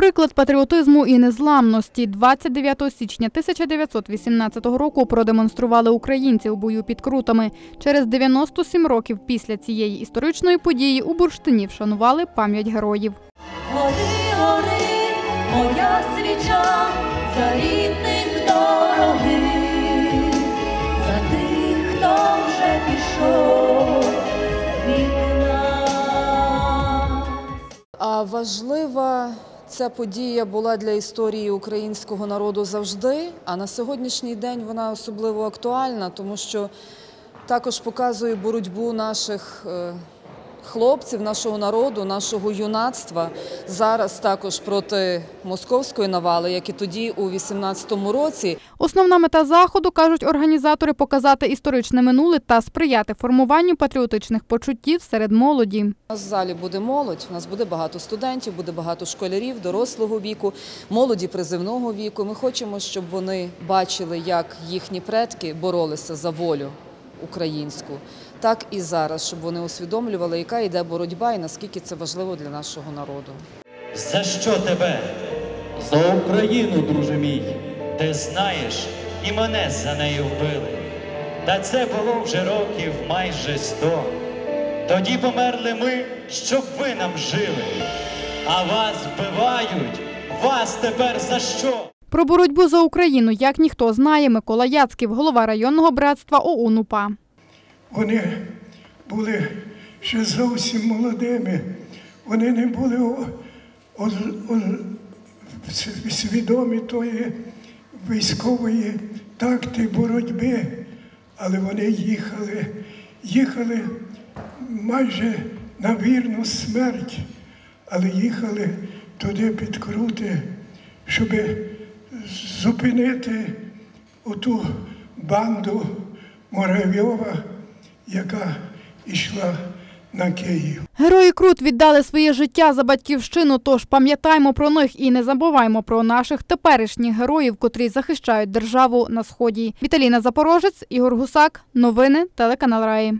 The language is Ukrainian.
Приклад патріотизму і незламності 29 січня 1918 року продемонстрували українці у бою під Крутами. Через 97 років після цієї історичної події у Бурштині вшанували пам'ять героїв. Гори, гори, моя свіча, за рідних дорогих, за тих, хто вже пішов від нас. А важлива ця подія була для історії українського народу завжди. А на сьогоднішній день вона особливо актуальна, тому що також показує боротьбу наших е, хлопців, нашого народу, нашого юнацтва зараз також проти московської навали, як і тоді у 18-му році. Основна мета заходу, кажуть організатори, показати історичне минуле та сприяти формуванню патріотичних почуттів серед молоді. У нас в залі буде молодь, у нас буде багато студентів, буде багато школярів, дорослого віку, молоді призивного віку. Ми хочемо, щоб вони бачили, як їхні предки боролися за волю українську, так і зараз, щоб вони усвідомлювали, яка йде боротьба і наскільки це важливо для нашого народу. За що тебе? За Україну, друже мій. Ти знаєш, і мене за нею вбили. Та це було вже років майже сто. Тоді померли ми, щоб ви нам жили. А вас вбивають, вас тепер за що? Про боротьбу за Україну, як ніхто знає, Микола Яцьків, голова районного братства ОУН УПА. Вони були ще зовсім молодими. Вони не були свідомі тої військової такти боротьби, але вони їхали, їхали майже на вірну смерть, але їхали туди під крути, щоб зупинити оту банду Муравйова, яка йшла на Київ. Герої Крут віддали своє життя за батьківщину, тож пам'ятаймо про них і не забуваймо про наших теперішніх героїв, котрі захищають державу на сході. Віталіна Запорожець, Ігор Гусак. Новини телеканал Раї.